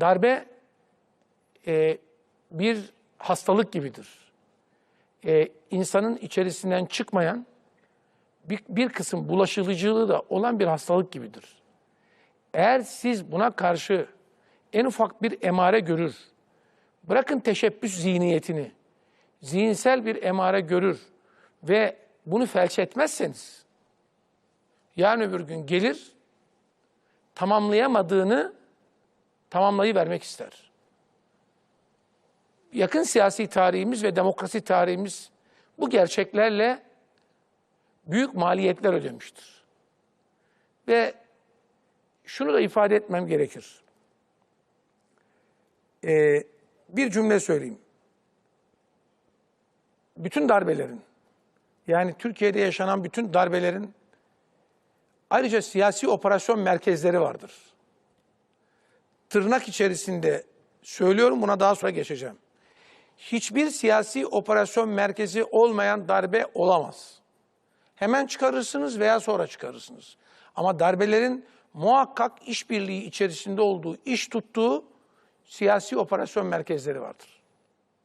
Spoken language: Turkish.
darbe e, bir hastalık gibidir. E, insanın içerisinden çıkmayan bir, bir kısım bulaşıcılığı da olan bir hastalık gibidir. Eğer siz buna karşı en ufak bir emare görür, bırakın teşebbüs zihniyetini, zihinsel bir emare görür ve bunu felç etmezseniz, yarın öbür gün gelir, tamamlayamadığını tamamlayıvermek ister. Yakın siyasi tarihimiz ve demokrasi tarihimiz bu gerçeklerle büyük maliyetler ödemiştir. Ve şunu da ifade etmem gerekir. Ee, bir cümle söyleyeyim. Bütün darbelerin, yani Türkiye'de yaşanan bütün darbelerin ayrıca siyasi operasyon merkezleri vardır. Tırnak içerisinde söylüyorum, buna daha sonra geçeceğim. Hiçbir siyasi operasyon merkezi olmayan darbe olamaz. Hemen çıkarırsınız veya sonra çıkarırsınız. Ama darbelerin muhakkak işbirliği içerisinde olduğu, iş tuttuğu siyasi operasyon merkezleri vardır.